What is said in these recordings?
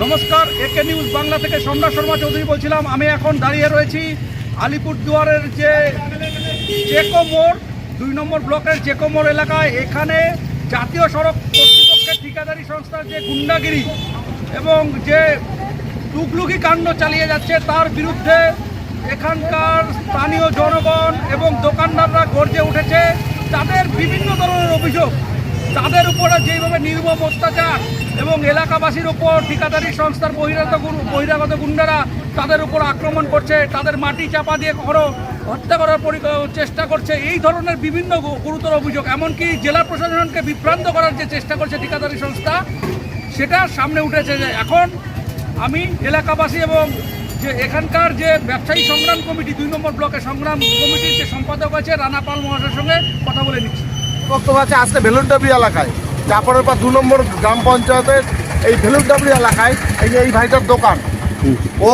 নমস্কার একে নিউজ বাংলা থেকে সম্রাট শর্মা চৌধুরী বলছিলাম। আমি এখন দাঁড়িয়ে রয়েছি আলিপুরদুয়ারের যে চেকো মোড়, দুই নম্বর ব্লকের চেকো মোড় এলাকায়। এখানে জাতীয় সড়ক কর্তৃপক্ষের ঠিকাদারি সংস্থার যে গুন্ডাগিরি এবং যে টুকলুকি কাণ্ড চালিয়ে যাচ্ছে, তার বিরুদ্ধে এখানকার স্থানীয় জনগণ এবং দোকানদাররা গর্জে উঠেছে। তাদের বিভিন্ন ধরনের অভিযোগ তাদের উপরে যেভাবে নির্মম অত্যাচার এবং এলাকাবাসীর উপর ঠিকাদারি সংস্থার বহিরাগত বহিরাগত গুন্ডারা তাদের উপর আক্রমণ করছে, তাদের মাটি চাপা দিয়ে কখনো হত্যা করার চেষ্টা করছে, এই ধরনের বিভিন্ন গুরুতর অভিযোগ। এমনকি জেলা প্রশাসনকে বিভ্রান্ত করার যে চেষ্টা করছে ঠিকাদারি সংস্থা, সেটা সামনে উঠেছে যে এখন আমি এলাকাবাসী এবং যে এখানকার যে ব্যবসায়ী সংগ্রাম কমিটি, দুই নম্বর ব্লকের সংগ্রাম কমিটির যে সম্পাদক আছে রানা পাল মহাশয়ের সঙ্গে কথা বলে নিচ্ছি। বক্তব্য আছে আজকে ভেলুনডাবরি এলাকায়। চাপড়ের পর দু নম্বর গ্রাম পঞ্চায়েতের এই ভেলুনডাবরি এলাকায় এই এই ভাইটার দোকান। ও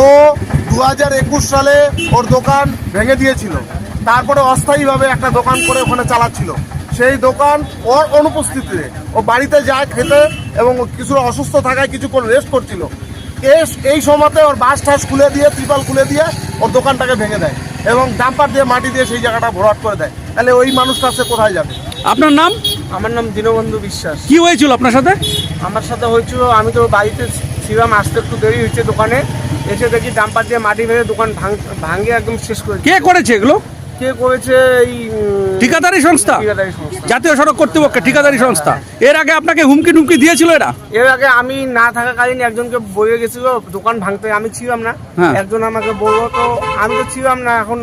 দু একুশ সালে ওর দোকান ভেঙে দিয়েছিল। তারপরে অস্থায়ীভাবে একটা দোকান করে ওখানে চালাচ্ছিল। সেই দোকান ওর অনুপস্থিতিতে ও বাড়িতে যায় খেতে এবং ও কিছুটা অসুস্থ থাকায় কিছুক্ষণ রেস্ট করছিল। এই সময়তে ওর বাস টাস খুলে দিয়ে, ত্রিপাল খুলে দিয়ে ওর দোকানটাকে ভেঙে দেয় এবং ডাম্পার দিয়ে, মাটি দিয়ে সেই জায়গাটা ভরাট করে দেয়। তাহলে ওই মানুষটা সে কোথায় যাবে? আপনার নাম? আমার নাম দীনবন্ধু বিশ্বাস। কি হয়েছিল আপনার সাথে? আমার সাথে হয়েছিল আমি তো বাড়িতে ছিলাম আসতে একটু দেরি হয়েছে দোকানে। এসে দেখি ডাম্পার দিয়ে মাটি ভেঙে দোকান ভাঙ- একদম শেষ করে কে করেছে এগুলো? কে করেছে এই ঠিকাদারি সংস্থা? জাতীয় সড়ক কর্তৃপক্ষ ঠিকাদারি সংস্থা। এর আগে আপনাকে হুমকি টুমকি দিয়েছিল এরা? এর আগে আমি না থাকাকালীন একজনকে বলে গেছিল দোকান ভাঙতে আমি ছিলাম না। হ্যাঁ। একজন আমাকে বলল তো আমি তো ছিলাম না এখন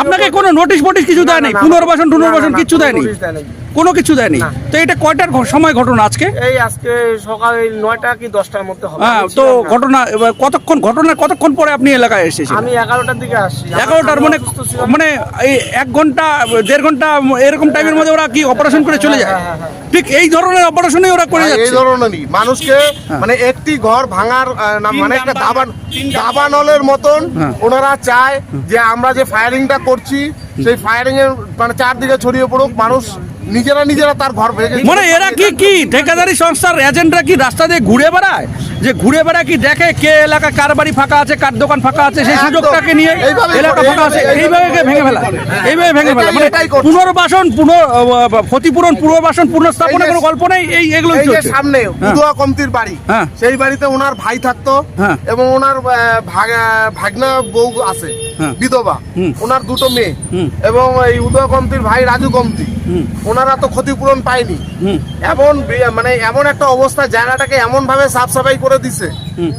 আপনাকে কোনো নোটিশ ফোটিশ কিছু দেয় পুনর্বাসন টুনর্বাসন নোটিশ দেয়নি। কোনো কিছু দেয়নি। তো এটা কয়টার সময় ঘটনা আজকে? এই আজকে সকাল নয়টা কি দশটার মধ্যে হবে হ্যাঁ তো ঘটনা এবার কতক্ষণ ঘটনার কতক্ষণ পরে আপনি এলাকায় এসেছেন আমি এগারোটার দিকে আসছি। এগারোটার মানে মানে এই এক ঘণ্টা দেড় ঘণ্টা এরকম টাইমের মধ্যে ওরা কি অপারেশন করে চলে যায়? হ্যাঁ, হ্যাঁ, হ্যাঁ। ঠিক এই ধরনের অপারেশনই ওরা করে যাচ্ছে। এই ধরনেরই মানুষকে মানে একটি ঘর ভাঙার মানে একটা দাবান দাবানলের মতন হ্যাঁ। ওনারা চায় যে আমরা যে ফায়ারিংটা করছি সেই ফায়ারিং এর মানে চারদিকে ছড়িয়ে পড়ুক মানুষ নিজেরা নিজেরা তার ঘর মানে এরা কি কি? ঠিকাদারি সংস্থার এজেন্টরা কি রাস্তা দিয়ে ঘুরে বেড়ায়? যে ঘুরে বেড়ায় কি দেখে কে এলাকা কার বাড়ি ফাঁকা আছে কার দোকান ফাঁকা আছে সেই সুযোগটাকে নিয়ে এলাকা ফাঁকা আছে। এইভাবে ভেঙে ফেলা। এইভাবে ভেঙে ফেলা। মানে পুনর্বাসন পুনর ক্ষতিপূরণ পুনর্বাসন পুনর্স্থাপনের কোনো গল্প নেই এই এগুলো এই যে সামনে হ্যাঁ। উদুয়া কমতির বাড়ি হ্যাঁ। সেই বাড়িতে ওনার ভাই থাকতো হ্যাঁ। এবং ওনার ভাগনা বউ আছে। বিধবা। ওনার দুটো মেয়ে। এবং এই উদয় কমতির ভাই রাজু কমতি। ওনারা তো ক্ষতিপূরণ পায়নি। এমন মানে এমন একটা অবস্থা জায়গাটাকে এমন ভাবে সাফ সাফাই করে দিছে।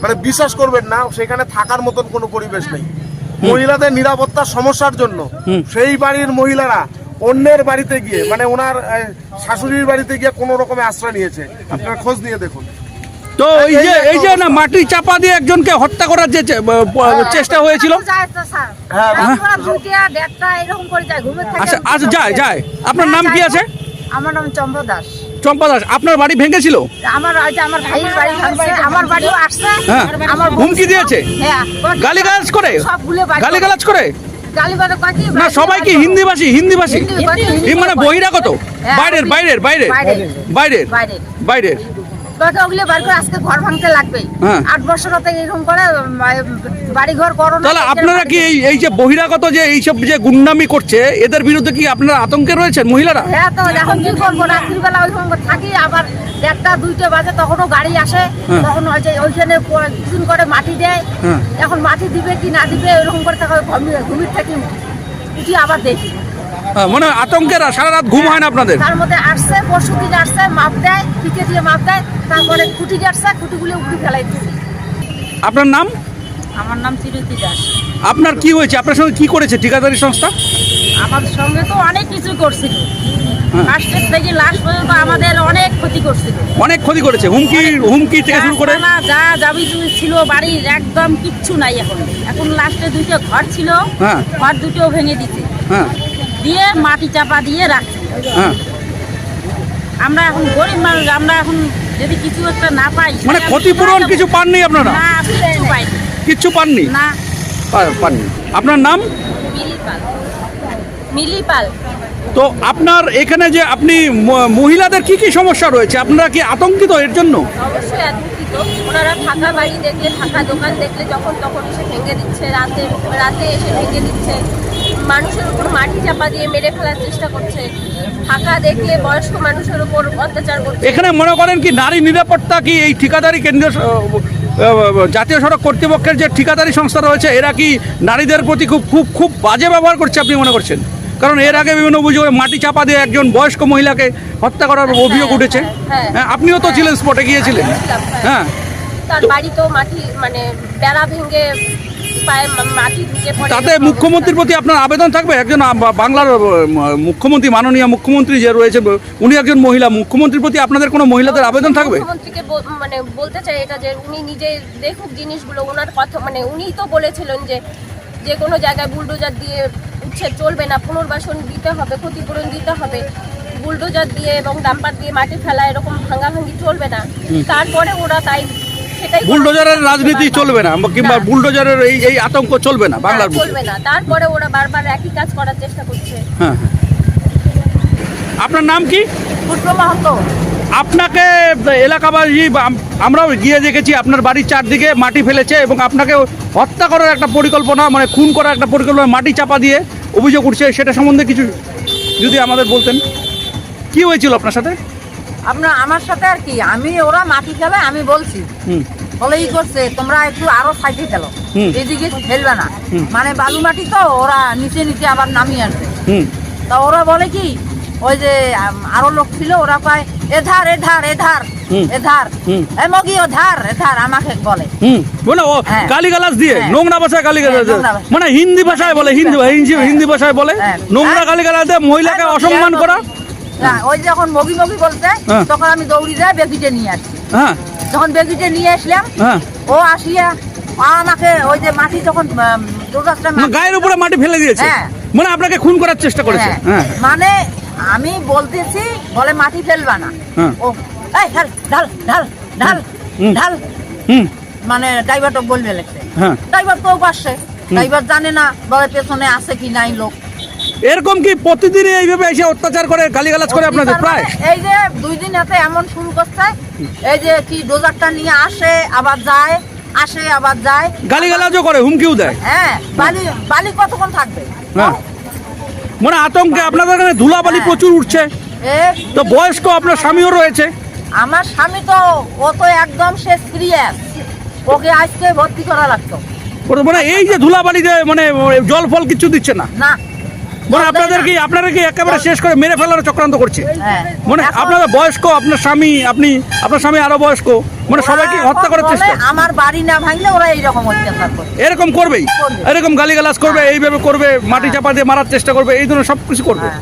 মানে বিশ্বাস করবেন না সেখানে থাকার মতন কোনো পরিবেশ নেই। মহিলাদের নিরাপত্তার সমস্যার জন্য সেই বাড়ির মহিলারা অন্যের বাড়িতে গিয়ে মানে ওনার শাশুড়ির বাড়িতে গিয়ে কোনো রকমের আশ্রয় নিয়েছে। আপনারা খোঁজ নিয়ে দেখুন। তো এই যে এই যে না মাটি চাপা দিয়ে একজনকে হত্যা করার যে ব- চেষ্টা হয়েছিল? হ্যাঁ। থেকে আচ্ছা আচ্ছা যায় যায়। আপনার নাম কি আছে? আমার নাম চম্পা দাস। চম্পা দাস। আপনার বাড়ি ভেঙেছিল? আমার ওই আমার ভাইয়ের বাড়ি ভাঙছে আমার বাড়িও আসছে। হ্যাঁ। আমার হুমকি দিয়েছে? হ্যাঁ। গালিগালাজ করে? গালিগালাজ না সবাই কি হিন্দি, হিন্দি মানে বহিরাগত? হ্যাঁ, বাইরের বাইরের বাইরের? বাইরের। বাইরের? বাইরের। বাইরের। তোকে ওগুলো বার করে আজকে ঘর ভাঙতে লাগবে। হ্যাঁ। আট বছর হতে এরকম করে বাড়ি ঘর করো তাহলে আপনারা কি এই এই যে বহিরাগত যে এইসব যে গুন্ডামি করছে এদের বিরুদ্ধে কি আপনারা আতঙ্কে রয়েছেন মহিলারা? হ্যাঁ তো এখন কি করব? রাত্রিবেলা ওইরকম থাকি আবার দেড়টা দুইটা বাজে তখনও গাড়ি আসে। হ্যাঁ। তখন ওই যে ওইখানে কিছুদিন করে মাটি দেয়। হ্যাঁ। এখন মাটি দিবে কি না দিবে এরকম করে তখন ঘুমিয়ে থাকি উঠি আবার দেখি। মানে আতঙ্কের সারা রাত ঘুম হয় না আপনাদের? তার মধ্যে আসছে পরশু দিন আসছে মাপ দেয় পিকে দিয়ে মাপ দেয় তারপরে খুঁটি আসছে খুঁটিগুলো উঠে ফেলাই দিচ্ছে। আপনার নাম? আমার নাম তিরুতি দাস। আপনার কি হয়েছে? আপনার সঙ্গে কি করেছে ঠিকাদারি সংস্থা? আমার সঙ্গে তো অনেক কিছু করছিল। হ্যাঁ। ফার্স্টের থেকে লাস্ট পর্যন্ত আমাদের অনেক ক্ষতি করছিল। অনেক ক্ষতি করেছে। হুমকি হুমকি থেকে শুরু করে? গাছপালা যা যাবি ছিল বাড়ির একদম কিচ্ছু নাই এখন। এখন লাস্টে দুইটা ঘর ছিল। হ্যাঁ। ঘর দুটো ভেঙে দিতে হ্যাঁ। দিয়ে মাটি চাপা দিয়ে রাখছে। হ্যাঁ। আমরা এখন গরিব মানুষ আমরা এখন যদি কিছু একটা না পাই মানে ক্ষতিপূরণ কিছু পাননি আপনারা? না পাইনি। কিচ্ছু পাননি? না। পাননি। আপনার নাম? মিলিপাল। মিলিপাল। তো আপনার এখানে যে আপনি মহিলাদের কি কি সমস্যা রয়েছে? আপনারা কি আতঙ্কিত এর জন্য? অবশ্যই আতঙ্কিত। ওনারা ফাঁকা বাড়ি দেখলে ফাঁকা দোকান দেখলে যখন তখন এসে ভেঙে দিচ্ছে রাতে রাতে এসে ভেঙে দিচ্ছে। মানুষের উপর মাটি চাপা দিয়ে মেরে ফেলার চেষ্টা করছে। ফাঁকা দেখলে বয়স্ক মানুষের উপর অত্যাচার করছে। এখানে মনে করেন কি নারী নিরাপত্তা কি এই ঠিকাদারি কেন্দ্রীয় জাতীয় সড়ক কর্তৃপক্ষের যে ঠিকাদারি সংস্থা রয়েছে এরা কি নারীদের প্রতি খুব খুব খুব বাজে ব্যবহার করছে আপনি মনে করছেন? কারণ এর আগে বিভিন্ন অভিযোগে মাটি চাপা দিয়ে একজন বয়স্ক মহিলাকে হত্যা করার অভিযোগ উঠেছে। হ্যাঁ। হ্যাঁ। আপনিও তো ছিলেন স্পটে গিয়েছিলেন। হ্যাঁ। তার বাড়ি তো মাটি মানে বেড়া ভেঙে পায়ে মা- মাটি ঢুকে পড়ে তাতে মুখ্যমন্ত্রীর প্রতি আপনার আবেদন থাকবে? একজন বাংলার মুখ্যমন্ত্রী মাননীয় মুখ্যমন্ত্রী যে রয়েছে উনি একজন মহিলা মুখ্যমন্ত্রীর প্রতি আপনাদের কোনো মহিলাদের আবেদন থাকবে? মুখ্যমন্ত্রীকে মানে বলতে চাই এটা যে উনি নিজে দেখুক জিনিসগুলো ওনার কথা মানে উনিই তো বলেছিলেন যে যে কোনো জায়গায় বুলডোজার দিয়ে উচ্ছেদ চলবে না পুনর্বাসন দিতে হবে ক্ষতিপূরণ দিতে হবে। বুলডোজার দিয়ে এবং ডাম্পার দিয়ে মাটি ফেলা এরকম ভাঙাভাঙি চলবে না। তারপরে ওরা তাই বুলডোজারের রাজনীতি। চলবে না কিংবা বুলডোজারের এই এই আতঙ্ক চলবে না বাংলার চলবে না। তারপরে ওরা বারবার একই কাজ করার চেষ্টা করছে। হ্যাঁ হ্যাঁ। আপনার নাম কি? পুষ্প মাহাতো। আপনাকে এলাকাবাসী আমরাও গিয়ে দেখেছি আপনার বাড়ির চারদিকে মাটি ফেলেছে এবং আপনাকে হত্যা করার একটা পরিকল্পনা মানে খুন করার একটা পরিকল্পনা মাটি চাপা দিয়ে অভিযোগ উঠছে সেটা সম্বন্ধে কিছু যদি আমাদের বলতেন। কি হয়েছিল আপনার সাথে? আপনার আমার সাথে আর কি আমি ওরা মাটি খেলে আমি বলছি বলে ই করছে তোমরা একটু আরও সাইডে খেলো। এদিকে ফেলবে না। মানে বালু মাটি তো ওরা নিচে নিচে আবার নামিয়ে আসবে তা ওরা বলে কি ওই যে আরও লোক ছিল ওরা কয় এধার এধার এধার এধার। হুম। এ মগি ও ধার এধার আমাকে বলে। হুম। বলে ও হ্যাঁ। গালিগালাজ দিয়ে হ্যাঁ। নোংরা ভাষায় গালিগালাজ হ্যাঁ, মানে হিন্দি ভাষায় বলে হিন্দি হিন্দি হিন্দি ভাষায় বলে হ্যাঁ। নোংরা হ্যাঁ। গালিগালাজ দিয়ে মহিলাকে হ্যাঁ, অসম্মান হ্যাঁ, করা? না, ওই যখন মগি মগি বলতে হ্যাঁ। তখন আমি দৌড়ি যাই বেগিটে নিয়ে আসি। হ্যাঁ। যখন বেগিটে নিয়ে আসলাম হ্যাঁ। ও আসিয়া আমাকে ওই যে মাটি যখন মানে গায়ের উপরে মাটি ফেলে দিয়েছে। হ্যাঁ। মানে আপনাকে খুন করার চেষ্টা করেছে। হ্যাঁ। মানে আমি বলতেছি বলে মাটি ফেলবা না। হ্যাঁ। ও এই ঢাল ঢাল ঢাল ঢাল ঢাল। হুম। মানে ড্রাইভারটা বলবে লেগছে হ্যাঁ। ড্রাইভার তো পাশে। ড্রাইভার জানে না বলে পেছনে আছে কি নাই লোক। এরকম কি প্রতিদিনই এইভাবে এসে অত্যাচার করে গালিগালাজ করে আপনাদের প্রায়? এই যে দুই দিন হাতে এমন শুরু করছে এই যে কি ডোজারটা নিয়ে আসে আবার যায় আসে আবার যায়। গালিগালাজও করে হুমকিও দেয়। হ্যাঁ বালি বালি কতক্ষণ থাকবে? হ্যাঁ মানে আতঙ্কে আপনাদের এখানে ধুলাবালি হ্যাঁ। প্রচুর উঠছে। এ তো বয়স্ক আপনার স্বামীও রয়েছে। আমার স্বামী তো ও তো একদম সে সিরিয়াস। ওকে আজকে ভর্তি করা লাগতো। মানে এই যে ধুলাবালি যে মানে জল ফল কিছু দিচ্ছে না? না মানে আপনাদের কি আপনারা কি একেবারে শেষ করে মেরে ফেলার চক্রান্ত করছে? হ্যাঁ। মানে আপনারা বয়স্ক আপনার স্বামী আপনি আপনার স্বামী আরও বয়স্ক মানে সবাইকে হত্যা করার চেষ্টা। আমার বাড়ি না ভাঙলে ওরা এইরকম অত্যাচার এরকম করবেই। এরকম গালিগালাজ করবে এইভাবে করবে মাটি চাপা দিয়ে মারার চেষ্টা করবে এই ধরনের সব কিছু করবে। হ্যাঁ।